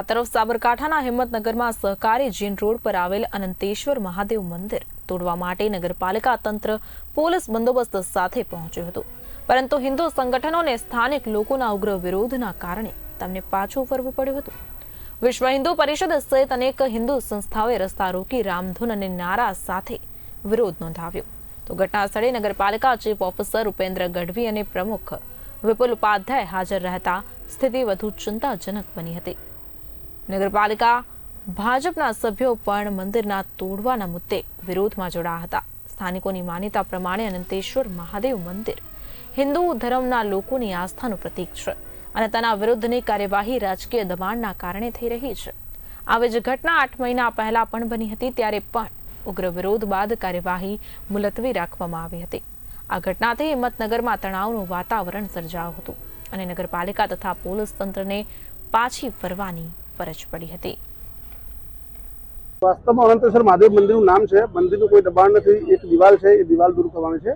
આ તરફ સાબરકાંઠાના હિંમતનગરમાં સહકારી જીન રોડ પર આવેલ અનંતેશ્વર મહાદેવ મંદિર તોડવા માટે નગરપાલિકા તંત્ર પોલીસ બંદોબસ્ત સાથે પહોંચ્યું હતું. પરંતુ હિન્દુ સંગઠનોને સ્થાનિક લોકોના ઉગ્ર વિરોધના કારણે તેમને પાછું ફરવું પડ્યું હતું. વિશ્વ હિન્દુ પરિષદ સહિત અનેક હિન્દુ સંસ્થાઓએ રસ્તા રોકી રામધૂન અને નારા સાથે વિરોધ નોંધાવ્યો. તો ઘટના સ્થળે નગરપાલિકા ચીફ ઓફિસર ઉપેન્દ્ર ગઢવી અને પ્રમુખ વિપુલ ઉપાધ્યાય હાજર રહેતા સ્થિતિ વધુ ચિંતાજનક બની હતી. નગરપાલિકા, ભાજપના સભ્યો પણ મંદિરના તોડવાના મુદ્દે વિરોધમાં જોડાયા હતા. સ્થાનિકોની માન્યતા પ્રમાણે અનંતેશ્વર મહાદેવ મંદિર હિન્દુ ધર્મના લોકોની આસ્થાનું પ્રતીક છે અને તેના વિરુદ્ધની કાર્યવાહી રાજકીય દબાણના કારણે થઈ રહી છે. આવી જ ઘટના આઠ મહિના પહેલા પણ બની હતી, ત્યારે પણ ઉગ્ર વિરોધ બાદ કાર્યવાહી મુલતવી રાખવામાં આવી હતી. આ ઘટનાથી હિંમતનગરમાં તણાવનું વાતાવરણ સર્જાયું હતું અને નગરપાલિકા તથા પોલીસ તંત્રને પાછી ફરવાની ફરજ પડી હતી. વાસ્તવમાં અનંતેશ્વર મહાદેવ મંદિરનું નામ છે. મંદિરનું કોઈ દબાણ નથી. એક દિવાલ છે. એ દિવાલ દૂર કરવાની છે.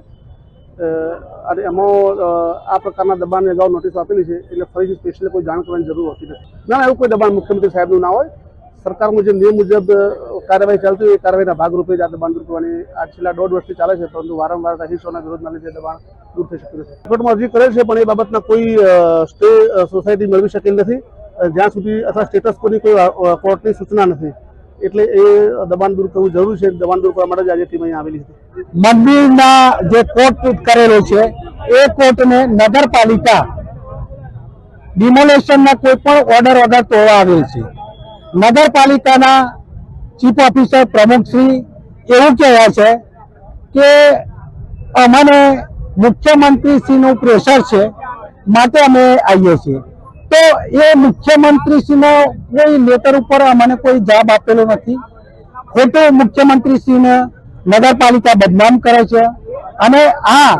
અને એમાં આ પ્રકારના દબાણની અગાઉ નોટિસ આપેલી છે. એટલે ફરીથી સ્પેશિયલ કોઈ જાણ કરવાની જરૂર હોતી નથી. ના એવું કોઈ દબાણ મુખ્યમંત્રી સાહેબનું ના હોય. સરકાર મુજબ, નિયમ મુજબ કાર્યવાહી ચાલતી હોય. એ કાર્યવાહીના ભાગરૂપે જ આ દબાણ દૂર કરવાની. આ છેલ્લા દોઢ વર્ષથી ચાલે છે, પરંતુ વારંવાર રહીશોના વિરોધના લીધે દબાણ દૂર થઈ શક્યું નથી. કોર્ટમાં અરજી કરેલ છે, પણ એ બાબતના કોઈ સ્ટે સોસાયટી મેળવી શકેલ નથી. જ્યાં સુધી અથવા સ્ટેટસ કોની કોઈ કોર્ટની સૂચના નથી, એટલે એ દબાણ દૂર કરવું જરૂર છે. દબાણ દૂર કરવા માટે જ આજે ટીમ અહીંયા આવેલી હતી મંદિરના જે કોર્ટ કરેલો છે, એ કોર્ટને નગરપાલિકા ડિમોલેશનના કોઈ પણ ઓર્ડર વગર તોડવા આવેલ છે. નગરપાલિકાના ચીફ ઓફિસર પ્રમુખશ્રી એવું કહેવા છે કે અમને મુખ્યમંત્રીશ્રીનું પ્રેશર છે, માટે અમે આવીએ છીએ. તો એ મુખ્યમંત્રીશ્રીનો કોઈ લેટર ઉપર મને કોઈ જવાબ આપેલો નથી. ખોટું મુખ્યમંત્રીશ્રીને નગરપાલિકા બદનામ કરે છે. અને આ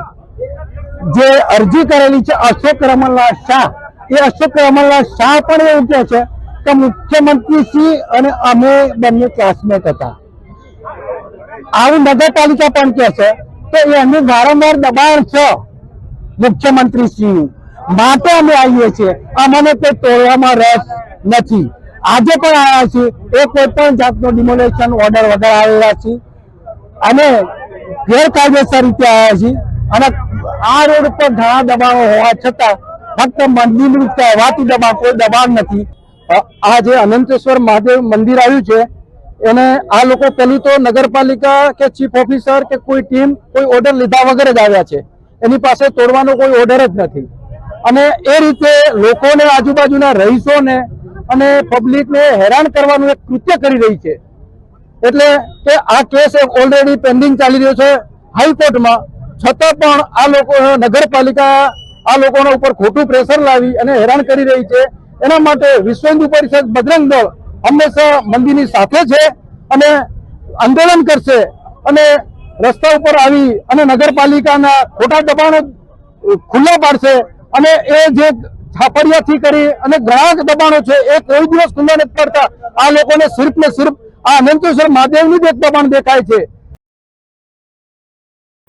જે અરજી કરેલી છે અશોક રમણલાલ શાહ, એ અશોક રમણલાલ શાહ પણ એવું કહે છે કે મુખ્યમંત્રીશ્રી અને અમે બંને ક્લાસમેટ હતા. આવું નગરપાલિકા પણ કહે છે. તો એનું વારંવાર દબાણ છે મુખ્યમંત્રીશ્રીનું. માટે અમે આવીએ છીએ. અમને કોઈ તોડવામાં રસ નથી. આજે પણ આવ્યા છીએ. એ કોઈ પણ જાતનો ડિમોલેશન ઓર્ડર વગર આવેલા છીએ. અને ગેરકાયદેસર રીતે આવ્યા છીએ. અને આ રોડ પર ઘણા દબાણો હોવા છતાં ફક્ત મંદિરનું કહેવાતું દબાણ, કોઈ દબાણ નથી. આ જે અનંતેશ્વર મહાદેવ મંદિર આવ્યું છે, એને આ લોકો પેલું તો નગરપાલિકા કે ચીફ ઓફિસર કે કોઈ ટીમ કોઈ ઓર્ડર લીધા વગર જ આવ્યા છે. એની પાસે તોડવાનો કોઈ ઓર્ડર જ નથી. અને એ રીતે લોકોને આજુબાજુના રહીશોને અને પબ્લિકને હેરાન કરવાનું એક કૃત્ય કરી રહી છે. એટલે કે આ કેસ ઓલરેડી પેન્ડિંગ ચાલી રહ્યો છે. હાઈકોર્ટમાં છતાં પણ આ લોકો નગરપાલિકા આ લોકોના ઉપર ખોટું પ્રેશર લાવી અને હેરાન કરી રહી છે. એના માટે વિશ્વ હિન્દુ પરિષદ બજરંગ દળ હંમેશા મંદિરની સાથે છે અને આંદોલન કરશે અને રસ્તા ઉપર આવી અને નગરપાલિકાના ખોટા દબાણો ખુલ્લા પાડશે અને એ જે છાપડિયાથી કરી અને ઘણા દબાણો છે, એ કોઈ દિવસ ખુલ્લા નથી પડતા. આ લોકોને સિર્ફ ને સિર્ફ આ અનંતેશ્વર મહાદેવની જ એક દબાણ દેખાય છે.